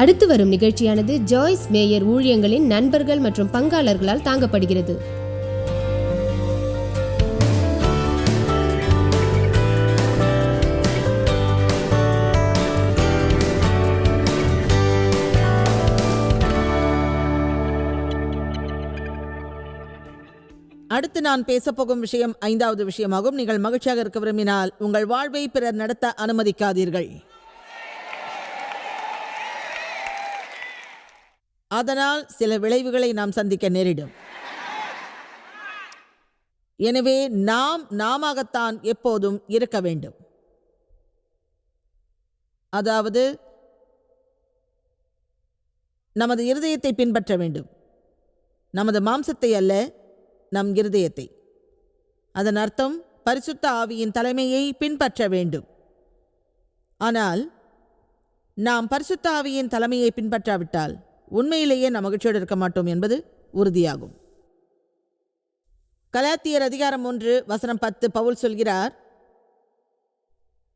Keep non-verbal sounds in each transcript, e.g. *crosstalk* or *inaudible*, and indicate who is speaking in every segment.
Speaker 1: அடுத்து வரும் நிகழ்ச்சியானது ஜாய்ஸ் மேயர் ஊழியங்களின் நண்பர்கள் மற்றும் பங்காளர்களால் தாங்கப்படுகிறது.
Speaker 2: அடுத்து நான் பேசப்போகும் விஷயம் ஐந்தாவது விஷயமாகும். நீங்கள் மகிழ்ச்சியாக இருக்க விரும்பினால் உங்கள் வாழ்வை பிறர் நடத்த அனுமதிக்காதீர்கள். அதனால் சில விளைவுகளை நாம் சந்திக்க நேரிடும். எனவே நாம் நாமத்தான் எப்போதும் இருக்க வேண்டும். அதாவது நமது இருதயத்தை பின்பற்ற வேண்டும். நமது மாம்சத்தை அல்ல நம் இருதயத்தை. அதன் அர்த்தம் பரிசுத்த ஆவியின் தலைமையை பின்பற்ற வேண்டும். ஆனால் நாம் பரிசுத்த ஆவியின் தலைமையை பின்பற்றாவிட்டால் உண்மையிலேயே நாம் மகிழ்ச்சியோடு இருக்க மாட்டோம் என்பது உறுதியாகும். கலாத்தியர் அதிகாரம் ஒன்று வசனம் பத்து பவுல் சொல்கிறார்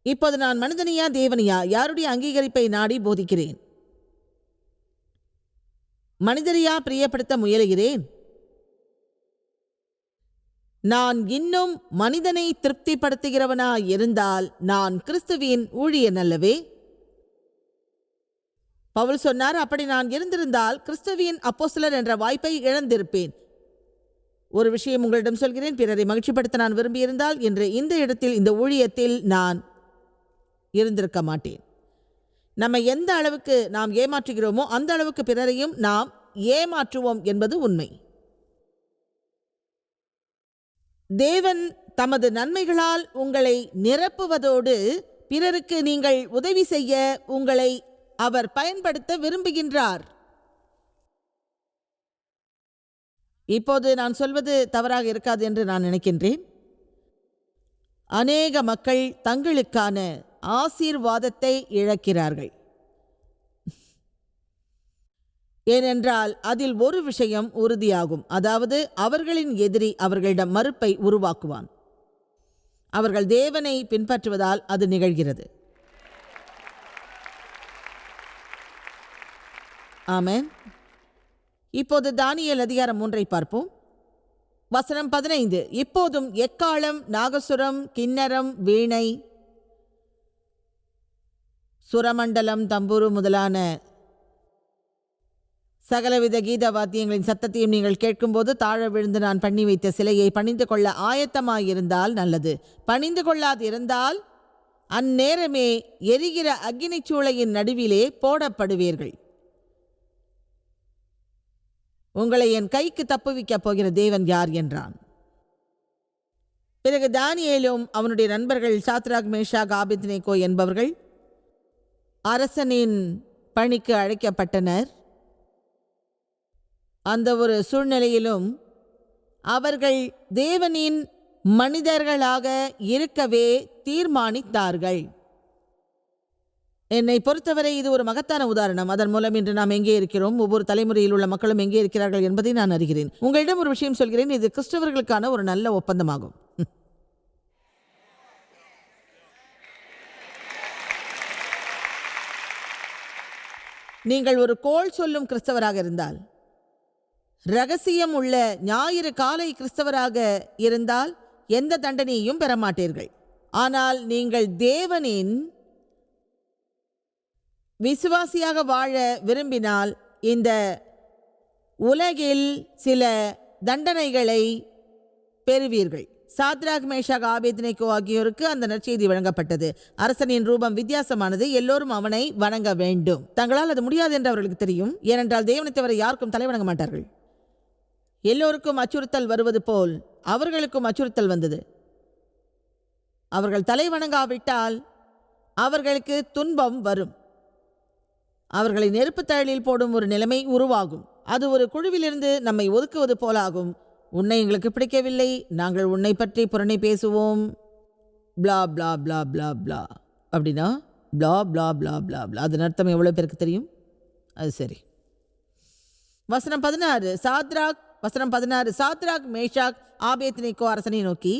Speaker 2: இப்போது நான் மனிதனியா தேவனியா? யாருடைய அங்கீகரிப்பை நாடி போதிக்கிறேன்? மனிதரியா பிரியப்படுத்த முயலுகிறேன்? நான் இன்னும் மனிதனை திருப்திப்படுத்துகிறவனாய் இருந்தால் நான் கிறிஸ்துவின் ஊழியன் அல்லவே? பவுல் சொன்னார் அப்படி நான் இருந்திருந்தால் கிறிஸ்தவியின் அப்போஸ்தலர் என்ற வாய்ப்பை இழந்திருப்பேன். ஒரு விஷயம் உங்களிடம் சொல்கிறேன் பிறரை மகிழ்ச்சிப்படுத்த நான் விரும்பியிருந்தால் இன்று இந்த இடத்தில் இந்த ஊழியத்தில் நான் இருந்திருக்க மாட்டேன். நம்மை எந்த அளவுக்கு நாம் ஏமாற்றுகிறோமோ அந்த அளவுக்கு பிறரையும் நாம் ஏமாற்றுவோம் என்பது உண்மை. தேவன் தமது நன்மைகளால் உங்களை நிரப்புவதோடு பிறருக்கு நீங்கள் உதவி செய்ய உங்களை அவர் பயன்படுத்த விரும்புகின்றார். இப்போது நான் சொல்வது தவறாக இருக்காது என்று நான் நினைக்கின்றேன். அநேக மக்கள் தங்களுக்கான ஆசீர்வாதத்தை இழக்கிறார்கள். ஏனென்றால் அதில் ஒரு விஷயம் உறுதியாகும். அதாவது அவர்களின் எதிரி அவர்களிடம் மறுப்பை உருவாக்குவான். அவர்கள் தேவனை பின்பற்றுவதால் அது நிகழ்கிறது. ஆமேன். இப்போது தானியல் அதிகாரம் மூன்றை பார்ப்போம். வசனம் பதினைந்து. இப்போதும் எக்காலம் நாகசுரம் கிண்ணரம் வீணை சுரமண்டலம் தம்புரு முதலான சகலவித கீத வாத்தியங்களின் சத்தத்தையும் நீங்கள் கேட்கும்போது தாழ விழுந்து நான் பண்ணி வைத்த சிலையை பணிந்து கொள்ள ஆயத்தமாயிருந்தால் நல்லது. பணிந்து கொள்ளாது இருந்தால் அந்நேரமே எரிகிற அக்னிச்சூளையின் நடுவிலே போடப்படுவீர்கள். உங்களை என் கைக்கு தப்புவிக்கப் போகிற தேவன் யார் என்றான். பிறகு தானியேலும் அவனுடைய நண்பர்கள் சாத்ராக் மேஷாக் ஆபித்னேகோ என்பவர்கள் அரசனின் பணிக்கு அழைக்கப்பட்டனர். அந்த ஒரு சூழ்நிலையிலும் அவர்கள் தேவனின் மனிதர்களாக இருக்கவே தீர்மானித்தார்கள். என்னை பொறுத்தவரை இது ஒரு மகத்தான உதாரணம். அதன் மூலம் இன்று நாம் எங்கே இருக்கிறோம்? ஒவ்வொரு தலைமுறையில் உள்ள மக்களும் எங்கே இருக்கிறார்கள் என்பதை நான் அறிகிறேன். உங்களிடம் ஒரு விஷயம் சொல்கிறேன். இது கிறிஸ்தவர்களுக்கான ஒரு நல்ல ஒப்பந்தமாகும். நீங்கள் ஒரு கோல் சொல்லும் கிறிஸ்தவராக இருந்தால் ரகசியம் உள்ள ஞாயிறு காலை கிறிஸ்தவராக இருந்தால் எந்த தண்டனையையும் பெற மாட்டீர்கள். ஆனால் நீங்கள் தேவனின் விசுவாசியாக வாழ விரும்பினால் இந்த உலகில் சில தண்டனைகளை பெறுவீர்கள். சாத்ராக் மேஷாக் ஆபேத்னேகோ ஆகியோருக்கு அந்த நற்செய்தி வழங்கப்பட்டது. அரசனின் ரூபம் வித்தியாசமானது. எல்லோரும் அவனை வணங்க வேண்டும். தங்களால் அது முடியாது என்று அவர்களுக்கு தெரியும். ஏனென்றால் தேவனை தவிர யாருக்கும் தலை வணங்க மாட்டார்கள். எல்லோருக்கும் அச்சுறுத்தல் வருவது போல் அவர்களுக்கும் அச்சுறுத்தல் வந்தது. அவர்கள் தலை வணங்காவிட்டால் அவர்களுக்கு துன்பம் வரும். அவர்களை நெருப்பு தழலில் போடும் ஒரு நிலைமை உருவாகும். அது ஒரு குழுவிலிருந்து நம்மை ஒதுக்குவது போலாகும். உன்னை எங்களுக்கு பிடிக்கவில்லை. நாங்கள் உன்னை பற்றி புறணை பேசுவோம். பிளா பிளா பிளா பிளா பிளா அப்படின்னா பிளா பிளா பிளா பிளா பிளா அதன் அர்த்தம் எவ்வளோ பேருக்கு தெரியும்? அது சரி. வசனம் பதினாறு சாத்ராக் வசனம் பதினாறு சாத்ராக் மேஷாக் ஆபேத்னிகோ அரசனை நோக்கி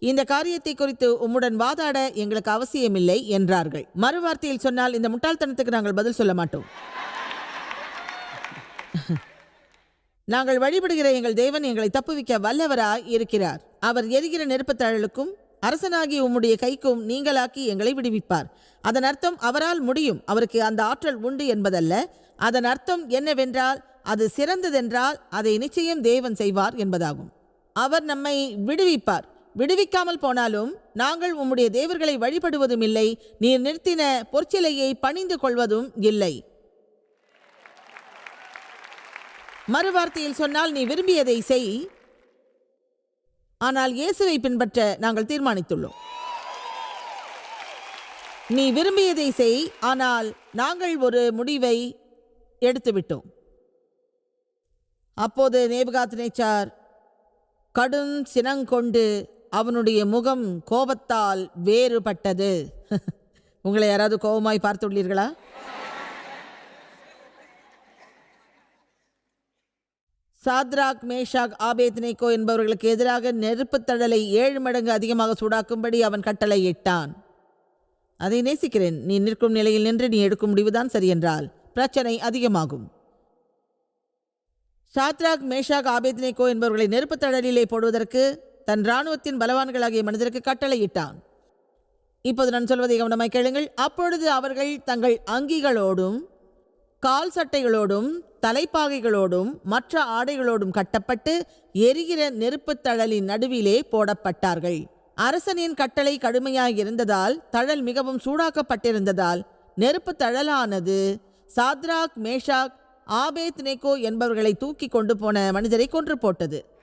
Speaker 2: இந்த காரியத்தை குறித்து உம்முடன் வாதாட எங்களுக்கு அவசியமில்லை என்றார்கள். மறுவார்த்தையில் சொன்னால் இந்த முட்டாள்தனத்துக்கு நாங்கள் பதில் சொல்ல மாட்டோம். *laughs* நாங்கள் வழிபடுகிற எங்கள் தேவன் எங்களை தப்புவிக்க வல்லவராய் இருக்கிறார். அவர் எரிகிற நெருப்புத்தழலுக்கும் தழலுக்கும் அரசனாகிய உம்முடைய கைக்கும் நீங்களாக்கி எங்களை விடுவிப்பார். அதன் அர்த்தம் அவரால் முடியும். அவருக்கு அந்த ஆற்றல் உண்டு என்பதல்ல. அதன் அர்த்தம் என்னவென்றால் அது சிறந்ததென்றால் அதை நிச்சயம் தேவன் செய்வார் என்பதாகும். அவர் நம்மை விடுவிப்பார். விடுவிக்காமல் போனாலும் நாங்கள் உம்முடைய தேவர்களை வழிபடுவதும் இல்லை நீர் நிறுத்தின பொற்சிலையை பணிந்து கொள்வதும் இல்லை. மறுவார்த்தையில் சொன்னால் நீ விரும்பியதை செய். ஆனால் இயேசுவை பின்பற்ற நாங்கள் தீர்மானித்துள்ளோம். நீ விரும்பியதை செய் ஆனால் நாங்கள் ஒரு முடிவை எடுத்துவிட்டோம். அப்போது நேபுகாத் நேச்சார் கடும் சினங்கொண்டு அவனுடைய முகம் கோபத்தால் வேறுபட்டது. *laughs* உங்களை யாராவது கோபமாய் பார்த்துள்ளீர்களா சாத்ராக் மேஷாக் ஆபேத்னேகோ என்பவர்களுக்கு எதிராக நெருப்புத் தடலை ஏழு மடங்கு அதிகமாக சூடாக்கும்படி அவன் கட்டளையிட்டான் அதை நேசிக்கிறேன். நீ நிற்கும் நிலையில் நின்று நீ எடுக்கும் முடிவுதான் சரியென்றால் பிரச்சனை அதிகமாகும். சாத்ராக் மேஷாக் ஆபேத்னேகோ என்பவர்களை நெருப்புத் தடலிலே போடுவதற்கு தன் இராணுவத்தின் பலவான்களாகிய மனிதருக்கு கட்டளையிட்டான். இப்போது நான் சொல்வதை கவனமாய் கேளுங்கள். அப்பொழுது அவர்கள் தங்கள் அங்கிகளோடும் கால் சட்டைகளோடும் தலைப்பாகைகளோடும் மற்ற ஆடைகளோடும் கட்டப்பட்டு எரிகிற நெருப்புத் தழலின் நடுவிலே போடப்பட்டார்கள். அரசனின் கட்டளை கடுமையாக இருந்ததால் தழல் மிகவும் சூடாக்கப்பட்டிருந்ததால் நெருப்புத் தழலானது சாத்ராக் மேஷாக் ஆபேத் நேகோ என்பவர்களை தூக்கி கொண்டு போன மனிதரை கொன்று போட்டது.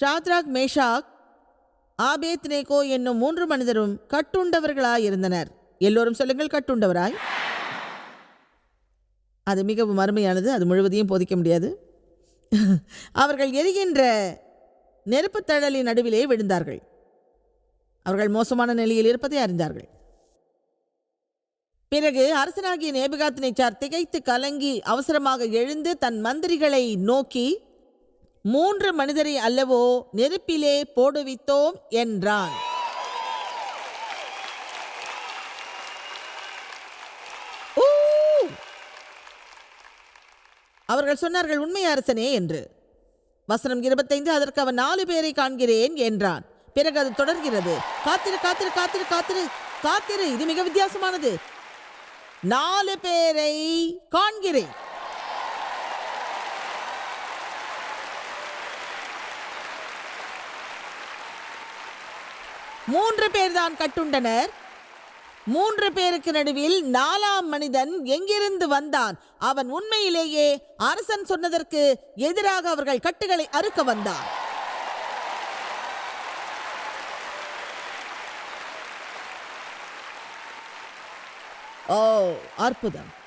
Speaker 2: ஷாத்ராக் மேஷாக் ஆபேத் நேகோ என்னும் மூன்று மனிதரும் கட்டுண்டவர்களாயிருந்தனர். எல்லோரும் சொல்லுங்கள் கட்டுண்டவராய். அது மிகவும் அருமையானது அது முழுவதையும் போதிக்க முடியாது. அவர்கள் எரிகின்ற நெருப்புத் தழலின் நடுவிலே விழுந்தார்கள். அவர்கள் மோசமான நிலையில் இருப்பதை அறிந்தார்கள். பிறகு அரசனாகிய நேபுகாத்தினை சார் திகைத்து கலங்கி அவசரமாக எழுந்து தன் மந்திரிகளை நோக்கி மூன்று மனிதரை அல்லவோ நெருப்பிலே போடுவித்தோம் என்றான். அவர்கள் சொன்னார்கள் உண்மை அரசனே என்று. வசனம் இருபத்தைந்து அதற்கு அவன் நாலு பேரை காண்கிறேன் என்றான். பிறகு அது தொடர்கிறது. காத்திரு காத்திரு காத்திரு காத்திரு காத்திரு இது மிக வித்தியாசமானது. நாலு பேரை காண்கிறேன். மூன்று பேர்தான் கட்டுண்டனர். மூன்று பேருக்கு நடுவில் நாலாம் மனிதன் எங்கிருந்து வந்தான்? அவன் உண்மையிலேயே அரசன் சொன்னதற்கு எதிராக அவர்கள் கட்டுகளை அறுக்க வந்தான். ஓ அற்புதம்.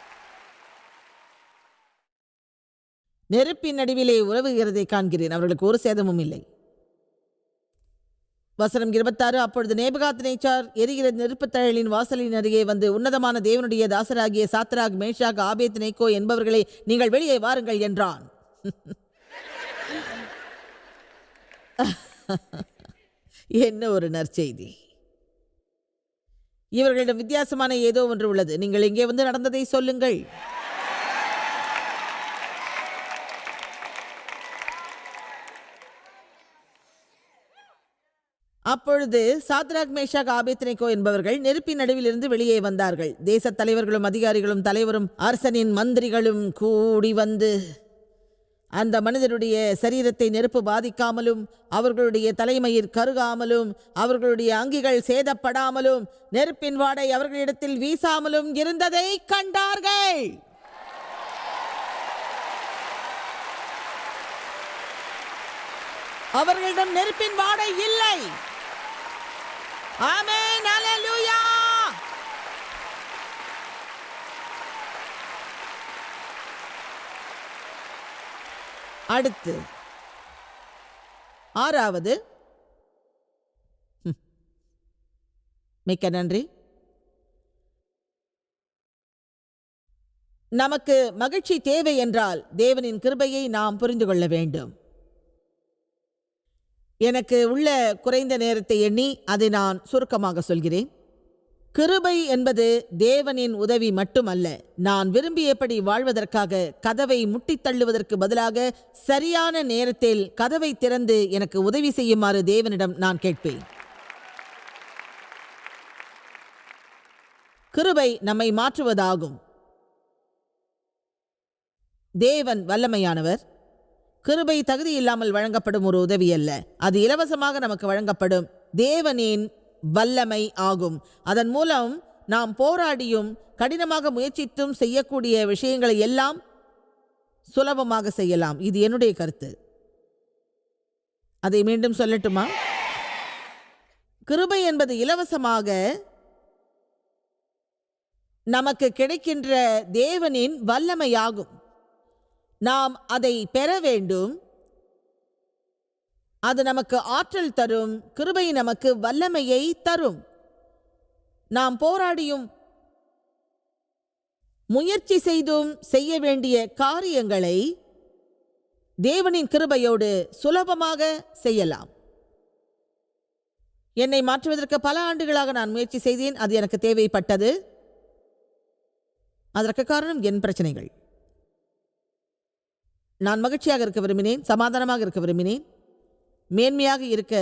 Speaker 2: நெருப்பின் நடுவிலே உறவுகிறதை காண்கிறேன். அவர்களுக்கு ஒரு சேதமும் இல்லை. வசனம் இருபத்தாறு அப்பொழுது நேபுகாத் நேச்சார் எரிகிற நெருப்புத் தழலின் வாசலின் அருகே வந்து உன்னதமான தேவனுடைய தாசராகிய சாத்ராக் மேஷாக் ஆபேத் நேக்கோ என்பவர்களை நீங்கள் வெளியே வாருங்கள் என்றான். *laughs* என்ன ஒரு நற்செய்தி. இவர்களிடம் வித்தியாசமான ஏதோ ஒன்று உள்ளது. நீங்கள் இங்கே வந்து நடந்ததை சொல்லுங்கள். அப்பொழுது சாத்ராக் மேஷாக் ஆபேத்னேகோ என்பவர்கள் நெருப்பின் நடுவிலிருந்து வெளியே வந்தார்கள். தேசத் தலைவர்களும் அதிகாரிகளும் தலைவரும் அரசனின் மந்திரிகளும் கூடி வந்து அந்த மனிதருடைய சரீரத்தை நெருப்பு பாதிக்காமலும் அவர்களுடைய தலைமயிர் கருகாமலும் அவர்களுடைய அங்கிகள் சேதப்படாமலும் நெருப்பின் வாடை அவர்களிடத்தில் வீசாமலும் இருந்ததை கண்டார்கள். அவர்களிடம் நெருப்பின் வாடை இல்லை. ஆமேன் அல்லேலூயா அடுத்து ஆறாவது. ம். மிக்க நன்றி. நமக்கு மகிழ்ச்சி தேவை என்றால் தேவனின் கிருபையை நாம் புரிந்து கொள்ள வேண்டும். எனக்கு உள்ள குறைந்த நேரத்தை எண்ணி அதை நான் சுருக்கமாக சொல்கிறேன். கிருபை என்பது தேவனின் உதவி மட்டுமல்ல நான் விரும்பியபடி வாழ்வதற்காக கதவை முட்டித் தள்ளுவதற்கு பதிலாக சரியான நேரத்தில் கதவை திறந்து எனக்கு உதவி செய்யுமாறு தேவனிடம் நான் கேட்பேன். கிருபை நம்மை மாற்றுவதாகும். தேவன் வல்லமையானவர். கிருபை தகுதி இல்லாமல் வழங்கப்படும் ஒரு உதவி அல்ல. அது இலவசமாக நமக்கு வழங்கப்படும். தேவனின் வல்லமை ஆகும். அதன் மூலம் நாம் போராடியும் கடினமாக முயற்சித்தும் செய்யக்கூடிய விஷயங்களை எல்லாம் சுலபமாக செய்யலாம். இது என்னுடைய கருத்து. அதை மீண்டும் சொல்லட்டுமா? கிருபை என்பது இலவசமாக நமக்கு கிடைக்கின்ற தேவனின் வல்லமையாகும். நாம் அதை பெற வேண்டும். அது நமக்கு ஆற்றல் தரும் கிருபை நமக்கு வல்லமையை தரும். நாம் போராடியும் முயற்சி செய்தும் செய்ய வேண்டிய காரியங்களை தேவனின் கிருபையோடு சுலபமாக செய்யலாம். என்னை மாற்றுவதற்கு பல ஆண்டுகளாக நான் முயற்சி செய்தேன் அது எனக்கு தேவைப்பட்டது. அதற்கு காரணம் என் பிரச்சனைகள். நான் மகிழ்ச்சியாக இருக்க விரும்பினேன் சமாதானமாக இருக்க விரும்பினேன் மேன்மையாக இருக்க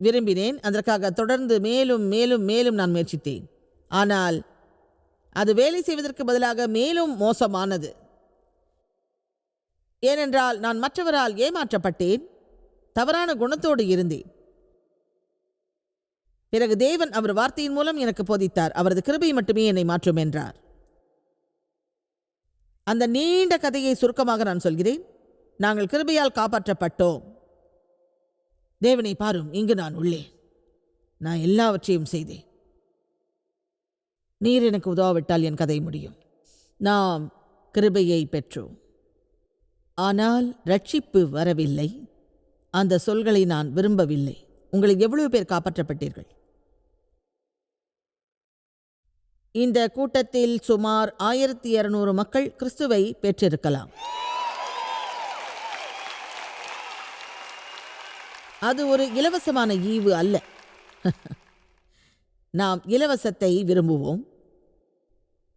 Speaker 2: விரும்பினேன் அதற்காக தொடர்ந்து மேலும் மேலும் மேலும் நான் முயற்சித்தேன். ஆனால் அது வேலை செய்வதற்கு பதிலாக மேலும் மோசமானது. ஏனென்றால் நான் மற்றவரால் ஏமாற்றப்பட்டேன் தவறான குணத்தோடு இருந்தேன். பிறகு தேவன் அவர் வார்த்தையின் மூலம் எனக்கு போதித்தார் அவரது கிருபை மட்டுமே என்னை மாற்றும் என்றார். அந்த நீண்ட கதையை சுருக்கமாக நான் சொல்கிறேன். நாங்கள் கிருபையால் காப்பாற்றப்பட்டோம். தேவனை பாரும் இங்கு நான் உள்ளேன். நான் எல்லாவற்றையும் செய்தேன். நீர் எனக்கு உதவாவிட்டால் என் கதை முடியும். நாம் கிருபையை பெற்றோம். ஆனால் ரட்சிப்பு வரவில்லை. அந்த சொல்களை நான் விரும்பவில்லை. உங்களை எவ்வளவு பேர் காப்பாற்றப்பட்டீர்கள்? இந்த கூட்டத்தில் சுமார் ஆயிரத்தி இருநூறு மக்கள் கிறிஸ்துவை பெற்றிருக்கலாம். அது ஒரு இலவசமான ஈவு அல்ல. *laughs* நாம் இலவசத்தை விரும்புவோம்.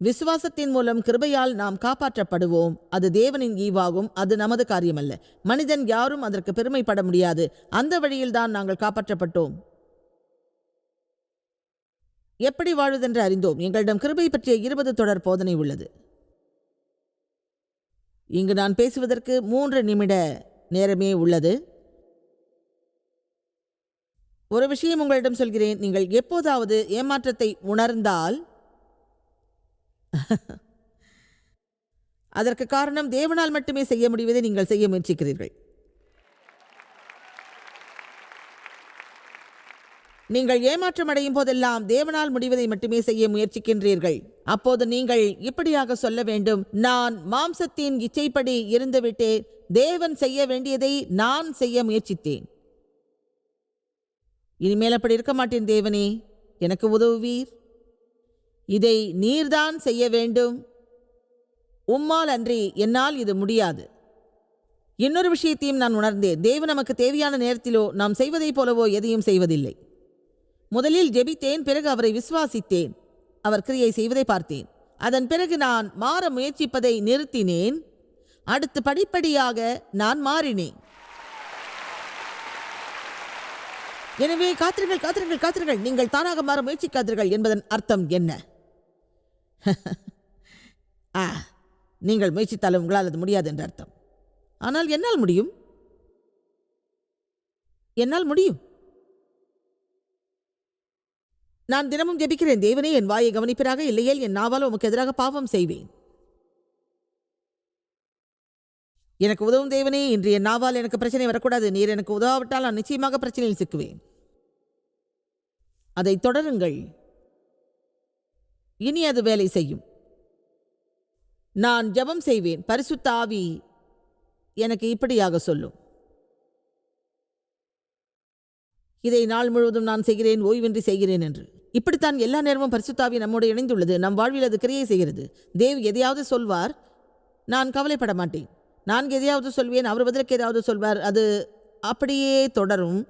Speaker 2: விசுவாசத்தின் மூலம் கிருபையால் நாம் காப்பாற்றப்படுவோம். அது தேவனின் ஈவாகும் அது நமது காரியமல்ல. மனிதன் யாரும் அதற்கு பெருமைப்பட முடியாது. அந்த வழியில்தான் நாங்கள் காப்பாற்றப்பட்டோம். எப்படி வாழ்வதென்று அறிந்தோம். எங்களிடம் கிருபை பற்றிய இருபது தொடர் போதனை உள்ளது. இங்கு நான் பேசுவதற்கு மூன்று நிமிட நேரமே உள்ளது. ஒரு விஷயம் உங்களிடம் சொல்கிறேன். நீங்கள் எப்போதாவது ஏமாற்றத்தை உணர்ந்தால் அதற்கு காரணம் தேவனால் மட்டுமே செய்ய முடிவதை நீங்கள் செய்ய முயற்சிக்கிறீர்கள். நீங்கள் ஏமாற்றம் அடையும் போதெல்லாம் தேவனால் முடிவதை மட்டுமே செய்ய முயற்சிக்கின்றீர்கள். அப்போது நீங்கள் இப்படியாக சொல்ல வேண்டும் நான் மாம்சத்தின் இச்சைப்படி இருந்துவிட்டே தேவன் செய்ய வேண்டியதை நான் செய்ய முயற்சித்தேன். இனிமேல் அப்படி இருக்க மாட்டேன் தேவனே எனக்கு உதவுவீர். இதை நீர்தான் செய்ய வேண்டும். உம்மால் அன்றி என்னால் இது முடியாது. இன்னொரு விஷயத்தையும் நான் உணர்ந்தேன். தேவன் நமக்கு தேவையான நேரத்திலோ நாம் செய்வதைப் போலவோ எதையும் செய்வதில்லை. முதலில் ஜெபித்தேன் பிறகு அவரை விசுவாசித்தேன். அவர் கிரியை செய்வதை பார்த்தேன். அதன் பிறகு நான் மாற முயற்சிப்பதை நிறுத்தினேன். அடுத்து படிப்படியாக நான் மாறினேன். எனவே காத்திருங்கள் காத்திருங்கள் காத்திருங்கள். நீங்கள் தானாக மாற முயற்சிக்காதீர்கள் என்பதன் அர்த்தம் என்ன? ஆ நீங்கள் முயற்சித்தாலும் உங்களால் அது முடியாது என்ற அர்த்தம். ஆனால் என்னால் முடியும். என்னால் முடியும். நான் தினமும் ஜெபிக்கிறேன். தேவனே என் வாயை கவனிப்பிறாக இல்லையேல் என் நாவால் உமக்கு எதிராக பாவம் செய்வேன். எனக்கு உதவும் தேவனே. இன்று என் நாவால் எனக்கு பிரச்சனை வரக்கூடாது. நீர் எனக்கு உதவாவிட்டால் நான் நிச்சயமாக பிரச்சனையில் சிக்குவேன். அதை தொடருங்கள். இனி அது வேலை செய்யும். நான் ஜெபம் செய்வேன். பரிசுத்த ஆவி எனக்கு இப்படியாக சொல்லும். இதை நாள் முழுவதும் நான் செய்கிறேன். ஓய்வின்றி செய்கிறேன் என்று. இப்படித்தான் எல்லா நேரமும் பரிசுத்தாவி நம்மோடு இணைந்துள்ளது. நம் வாழ்வில் அது கிரியை செய்கிறது. தேவ் எதையாவது சொல்வார். நான் கவலைப்பட மாட்டேன். நான் எதையாவது சொல்வேன் அவர் பதிலுக்கு ஏதாவது சொல்வார் அது அப்படியே தொடரும்.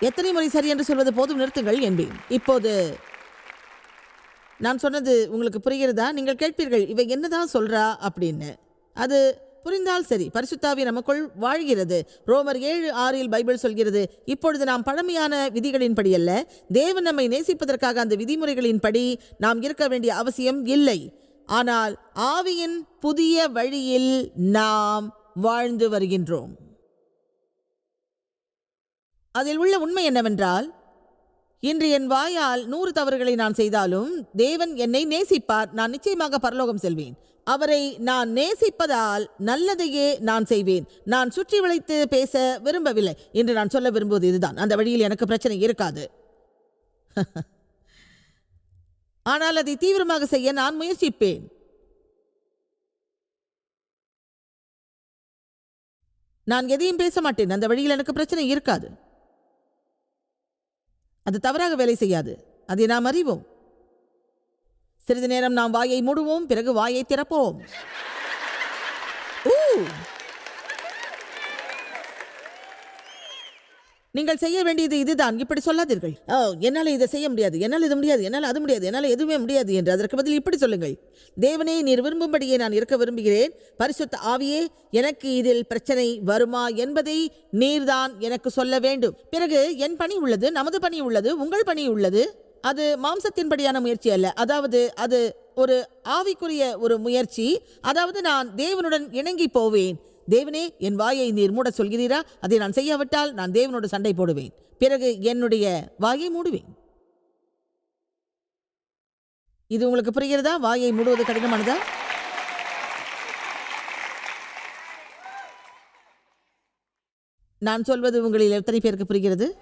Speaker 2: எத்தனை முறை சரி என்று சொல்வது போதும் நிறுத்துங்கள் என்பேன். இப்போது நான் சொன்னது உங்களுக்கு புரிகிறதா? நீங்கள் கேட்பீர்கள் இவை என்னதான் சொல்றா அப்படின்னு. அது புரிந்தால் சரி. பரிசுத்தாவி நமக்குள் வாழ்கிறது. ரோமர் ஏழு ஆறில் பைபிள் சொல்கிறது இப்பொழுது நாம் பழமையான விதிகளின்படி அல்ல தேவன் நம்மை நேசிப்பதற்காக அந்த விதிமுறைகளின்படி நாம் இருக்க வேண்டிய அவசியம் இல்லை. ஆனால் ஆவியின் புதிய வழியில் நாம் வாழ்ந்து வருகின்றோம். அதில் உள்ள உண்மை என்னவென்றால் இன்று என் வாயால் நூறு தவறுகளை நான் செய்தாலும் தேவன் என்னை நேசிப்பார். நான் நிச்சயமாக பரலோகம் செல்வேன். அவரை நான் நேசிப்பதால் நல்லதையே நான் செய்வேன். நான் சுற்றி வளைத்து பேச விரும்பவில்லை என்று நான் சொல்ல விரும்புவது இதுதான். அந்த வழியில் எனக்கு பிரச்சனை இருக்காது. *laughs* ஆனால் அதை தீவிரமாக செய்ய நான் முயற்சிப்பேன். நான் எதையும் பேச மாட்டேன். அந்த வழியில் எனக்கு பிரச்சனை இருக்காது. அது தவறாக வேலை செய்யாது. அதை நாம் அறிவோம். சிறிது நேரம் நாம் வாயை மூடுவோம் பிறகு வாயை திறப்போம். நீங்கள் செய்ய வேண்டியது இதுதான். இப்படி சொல்லாதீர்கள். ஓ என்னால் இதை செய்ய முடியாது. என்னால் இது முடியாது. என்னால் அது முடியாது. என்னால் எதுவுமே முடியாது என்று அதற்கு பதில் இப்படி சொல்லுங்கள். தேவனே நீர் விரும்பும்படியே நான் இருக்க விரும்புகிறேன். பரிசுத்த ஆவியே எனக்கு இதில் பிரச்சனை வருமா என்பதை நீர்தான் எனக்கு சொல்ல வேண்டும். பிறகு என் பணி உள்ளது நமது பணி உள்ளது உங்கள் பணி உள்ளது. அது மாம்சத்தின்படியான முயற்சி அல்ல. அதாவது அது ஒரு ஆவிக்குரிய ஒரு முயற்சி. அதாவது நான் தேவனுடன் இணங்கி போவேன். தேவனே என் வாயை நீர் மூட சொல்கிறீரா? அதை நான் செய்யாவிட்டால் நான் தேவனோடு சண்டை போடுவேன். பிறகு என்னுடைய வாயை மூடுவேன். இது உங்களுக்கு புரிகிறதா? வாயை மூடுவது கடினமானதா? நான் சொல்வது உங்களில் எத்தனை பேருக்கு புரிகிறது?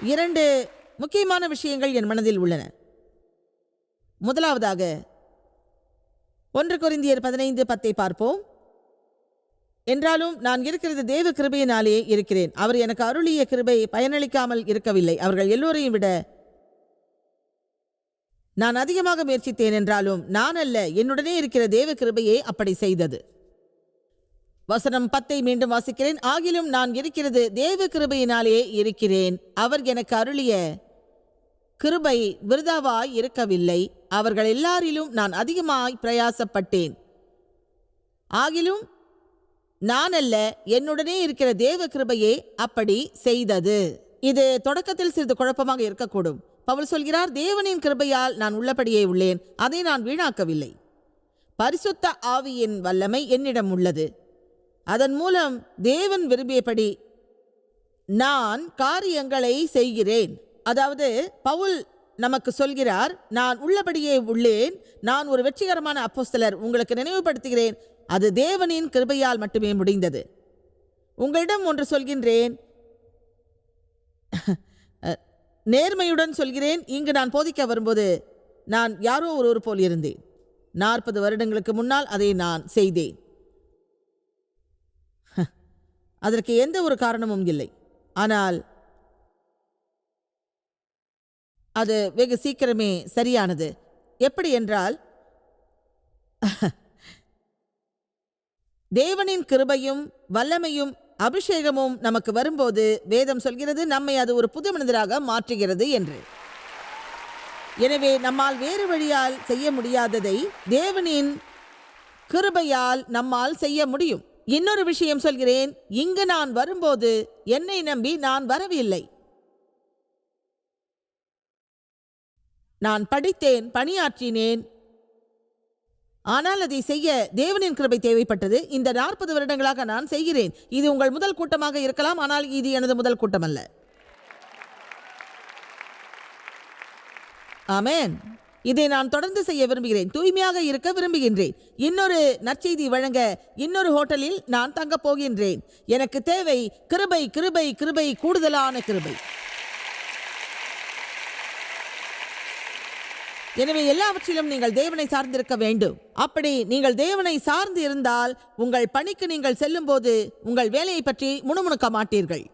Speaker 2: இரண்டு முக்கியமான விஷயங்கள் என் மனதில் உள்ளன. முதலாவதாக ஒன்று குறிந்தியர் பதினைந்து பத்தை பார்ப்போம். என்றாலும் நான் இருக்கிறது தேவ கிருபையினாலே இருக்கிறேன். அவர் எனக்கு அருளிய கிருபை பயனளிக்காமல் இருக்கவில்லை. அவர்கள் எல்லோரையும் விட நான் அதிகமாக முயற்சித்தேன் என்றாலும் நான் அல்ல என்னுடனே இருக்கிற தேவ கிருபையே அப்படி செய்தது. வசனம் பத்தை மீண்டும் வாசிக்கிறேன். ஆகிலும் நான் இருக்கிறது தேவ கிருபையினாலே இருக்கிறேன். அவர் எனக்கு அருளிய கிருபை விருதாவாய் இருக்கவில்லை. அவர்கள் எல்லாரிலும் நான் அதிகமாய் பிரயாசப்பட்டேன். ஆகிலும் நான் அல்ல என்னுடனே இருக்கிற தேவ கிருபையே அப்படி செய்தது. இது தொடக்கத்தில் சிறிது குழப்பமாக இருக்கக்கூடும். பவுல் சொல்கிறார் தேவனின் கிருபையால் நான் உள்ளபடியே உள்ளேன். அதை நான் வீணாக்கவில்லை. பரிசுத்த ஆவியின் வல்லமை என்னிடம் உள்ளது. அதன் மூலம் தேவன் விரும்பியபடி நான் காரியங்களை செய்கிறேன். அதாவது பவுல் நமக்கு சொல்கிறார் நான் உள்ளபடியே உள்ளேன். நான் ஒரு வெற்றிகரமான அப்போஸ்தலர். உங்களுக்கு நினைவுபடுத்துகிறேன். அது தேவனின் கிருபையால் மட்டுமே முடிந்தது. உங்களிடம் ஒன்று சொல்கின்றேன். நேர்மையுடன் சொல்கிறேன். இங்கு நான் போதிக்க வரும்போது நான் யாரோ ஒருவர் போல் இருந்தேன். நாற்பது வருடங்களுக்கு முன்னால் அதை நான் செய்தேன். அதற்கு எந்த ஒரு காரணமும் இல்லை. ஆனால் அது வெகு சீக்கிரமே சரியானது. எப்படி என்றால் தேவனின் கிருபையும் வல்லமையும் அபிஷேகமும் நமக்கு வரும்போது வேதம் சொல்கிறது நம்மை அது ஒரு புது மனிதராக மாற்றுகிறது என்று. எனவே நம்மால் வேறு வழியால் செய்ய முடியாததை தேவனின் கிருபையால் நம்மால் செய்ய முடியும். இன்னொரு விஷயம் சொல்கிறேன். இங்கு நான் வரும்போது என்னை நம்பி நான் வரவில்லை. நான் படித்தேன் பணியாற்றினேன். ஆனால் அதை செய்ய தேவனின் கிருபை தேவைப்பட்டது. இந்த நாற்பது வருடங்களாக நான் செய்கிறேன். இது உங்கள் முதல் கூட்டமாக இருக்கலாம் ஆனால் இது எனது முதல் கூட்டம் அல்ல ஆமேன். இதை நான் தொடர்ந்து செய்ய விரும்புகிறேன். தூய்மையாக இருக்க விரும்புகின்றேன். இன்னொரு நற்செய்தி வழங்க இன்னொரு ஹோட்டலில் நான் தங்கப் போகின்றேன். எனக்கு தேவை கிருபை கிருபை கிருபை கூடுதலான கிருபை. எனவே எல்லாவற்றிலும் நீங்கள் தேவனை சார்ந்திருக்க வேண்டும். அப்படி நீங்கள் தேவனை சார்ந்து இருந்தால் உங்கள் பணிக்கு நீங்கள் செல்லும்போது உங்கள் வேலையை பற்றி முணுமுணுக்க மாட்டீர்கள்.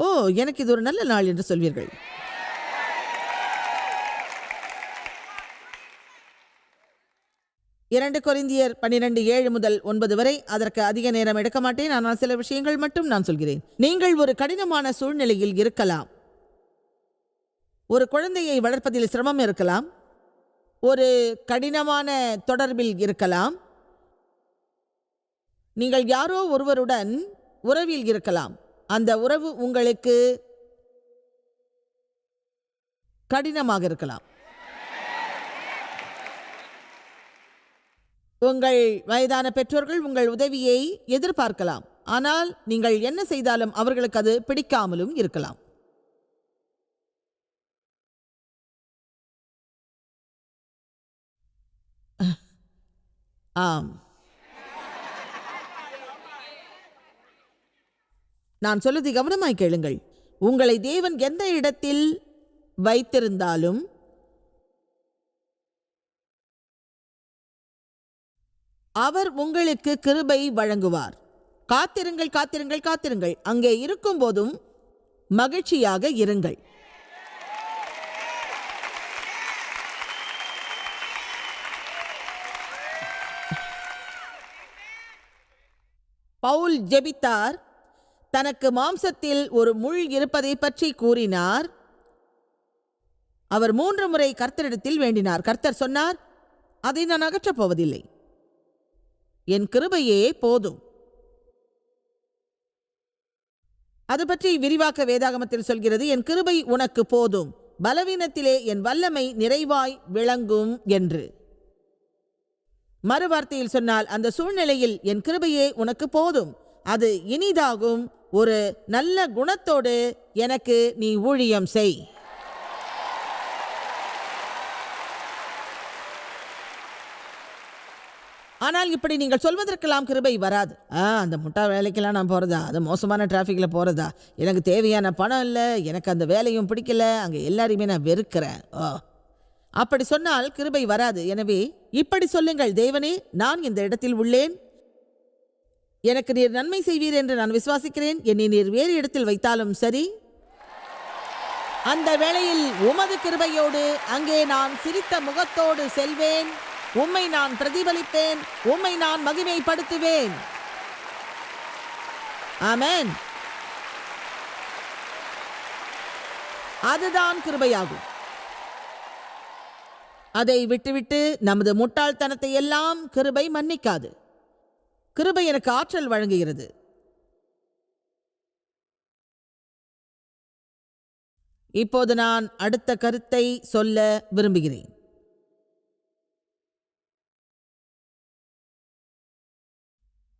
Speaker 2: ஓ எனக்கு இது ஒரு நல்ல நாள் என்று சொல்வீர்கள். இரண்டு கொரிந்தியர் பன்னிரண்டு ஏழு முதல் ஒன்பது வரை அதற்கு அதிக நேரம் எடுக்க மாட்டேன். ஆனால் சில விஷயங்கள் மட்டும் நான் சொல்கிறேன். நீங்கள் ஒரு கடினமான சூழ்நிலையில் இருக்கலாம். ஒரு குழந்தையை வளர்ப்பதில் சிரமம் இருக்கலாம். ஒரு கடினமான தொடர்பில் இருக்கலாம். நீங்கள் யாரோ ஒருவருடன் உறவில் இருக்கலாம். அந்த உறவு உங்களுக்கு கடினமாக இருக்கலாம். உங்கள் வயதான பெற்றோர்கள் உங்கள் உதவியை எதிர்பார்க்கலாம். ஆனால் நீங்கள் என்ன செய்தாலும் அவர்களுக்கு அது பிடிக்காமலும் இருக்கலாம். ஆம். நான் சொல்லுது கவனமாய் கேளுங்கள். உங்களை தேவன் எந்த இடத்தில் வைத்திருந்தாலும் அவர் உங்களுக்கு கிருபை வழங்குவார். காத்திருங்கள் காத்திருங்கள் காத்திருங்கள். அங்கே இருக்கும்போதும் மகிழ்ச்சியாக இருங்கள். பவுல் ஜெபித்தார். தனக்கு மாம்சத்தில் ஒரு முள் இருப்பதை பற்றி கூறினார். அவர் மூன்று முறை கர்த்தரிடத்தில் வேண்டினார். கர்த்தர் சொன்னார் அதை நான் அகற்றப் போவதில்லை. என் கிருபையே போதும். அது பற்றி விரிவாக்க வேதாகமத்தில் சொல்கிறது என் கிருபை உனக்கு போதும். பலவீனத்திலே என் வல்லமை நிறைவாய் விளங்கும் என்று. மறுவார்த்தையில் சொன்னால் அந்த சூழ்நிலையில் என் கிருபையே உனக்கு போதும். அது இனிதாகும். ஒரு நல்ல குணத்தோடு எனக்கு நீ ஊழியம் செய். ஆனால் இப்படி நீங்கள் சொல்வதற்கெல்லாம் கிருபை வராது. ஆ அந்த முட்டா வேலைக்கெல்லாம் நான் போகிறதா அது மோசமான டிராஃபிக்கில் போகிறதா எனக்கு தேவையான பணம் இல்லை எனக்கு அந்த வேலையும் பிடிக்கல அங்கே எல்லாரையுமே நான் வெறுக்கிறேன். ஓ அப்படி சொன்னால் கிருபை வராது. எனவே இப்படி சொல்லுங்கள் தேவனே நான் இந்த இடத்தில் உள்ளேன். எனக்கு நீர் நன்மை செய்வீர் என்று நான் விசுவாசிக்கிறேன். என்னை நீர் வேறு இடத்தில் வைத்தாலும் சரி. அந்த வேளையில் உமது கிருபையோடு அங்கே நான் சிரித்த முகத்தோடு செல்வேன். உம்மை நான் பிரதிபலிப்பேன். உம்மை நான் மகிமைப்படுத்துவேன். ஆமேன். அதுதான் கிருபையாகும். அதை விட்டுவிட்டு நமது முட்டாள்தனத்தை எல்லாம் கிருபை மன்னிக்காது. கிருபை எனக்கு ஆற்றல் வழங்குகிறது. இப்போது நான் அடுத்த கருத்தை சொல்ல விரும்புகிறேன்.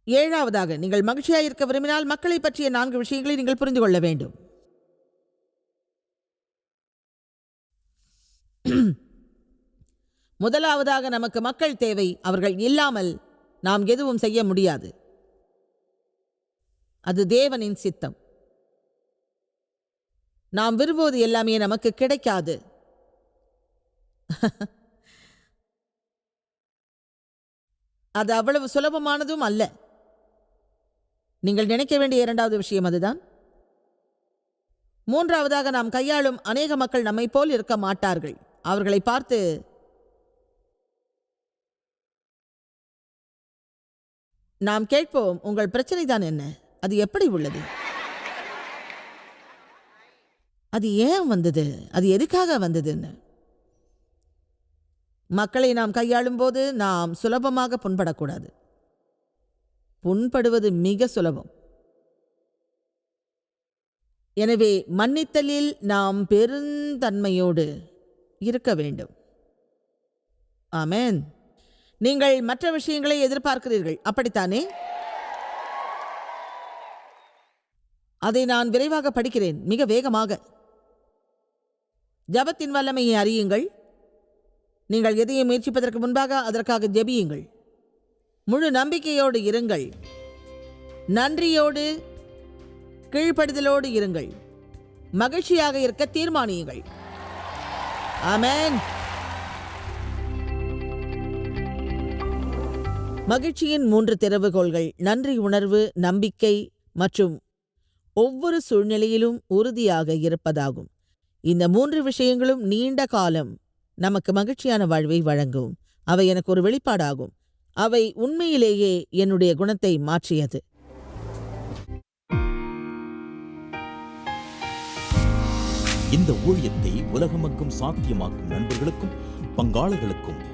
Speaker 2: ஏழாவதாக நீங்கள் மகிழ்ச்சியாக இருக்க விரும்பினால் மக்களை பற்றிய நான்கு விஷயங்களை நீங்கள் புரிந்து கொள்ள வேண்டும். முதலாவதாக நமக்கு மக்கள் தேவை. அவர்கள் இல்லாமல் நாம் எதுவும் செய்ய முடியாது. அது தேவனின் சித்தம். நாம் விரும்புவது எல்லாமே நமக்கு கிடைக்காது. *laughs* அது அவ்வளவு சுலபமானதும் அல்ல. நீங்கள் நினைக்க வேண்டிய இரண்டாவது விஷயம் அதுதான். மூன்றாவதாக நாம் கையாளும் அநேக மக்கள் நம்மை போல் இருக்க மாட்டார்கள். அவர்களை பார்த்து நாம் கேட்போம் உங்கள் பிரச்சனை தான் என்ன? அது எப்படி உள்ளது? அது ஏன் வந்தது? அது எதுக்காக வந்ததுன்னு? மக்களை நாம் கையாளும் போது நாம் சுலபமாக புண்படக்கூடாது. புண்படுவது மிக சுலபம். எனவே மன்னித்தலில் நாம் பெருந்தன்மையோடு இருக்க வேண்டும். ஆமேன். நீங்கள் மற்ற விஷயங்களை எதிர்பார்க்கிறீர்கள். அப்படித்தானே? அதை நான் விரைவாக படிக்கிறேன். மிக வேகமாக. ஜபத்தின் வல்லமையை அறியுங்கள். நீங்கள் எதையும் முயற்சிப்பதற்கு முன்பாக அதற்காக ஜெபியுங்கள். முழு நம்பிக்கையோடு இருங்கள். நன்றியோடு கீழ்ப்படுதலோடு இருங்கள். மகிழ்ச்சியாக இருக்க தீர்மானியுங்கள். ஆமேன். மகிழ்ச்சியின் மூன்று திறவுகோள்கள். நன்றி உணர்வு நம்பிக்கை மற்றும் ஒவ்வொரு சூழ்நிலையிலும் உறுதியாக இருப்பதாகும். இந்த மூன்று விஷயங்களும் நீண்ட காலம் நமக்கு மகிழ்ச்சியான வாழ்வை வழங்கும். அவை எனக்கு ஒரு வெளிப்பாடாகும். அவை உண்மையிலேயே என்னுடைய குணத்தை மாற்றியது.
Speaker 3: இந்த ஊழியத்தை உலகமெங்கும் சாத்தியமாக்கும் நண்பர்களுக்கும் பங்காளர்களுக்கும்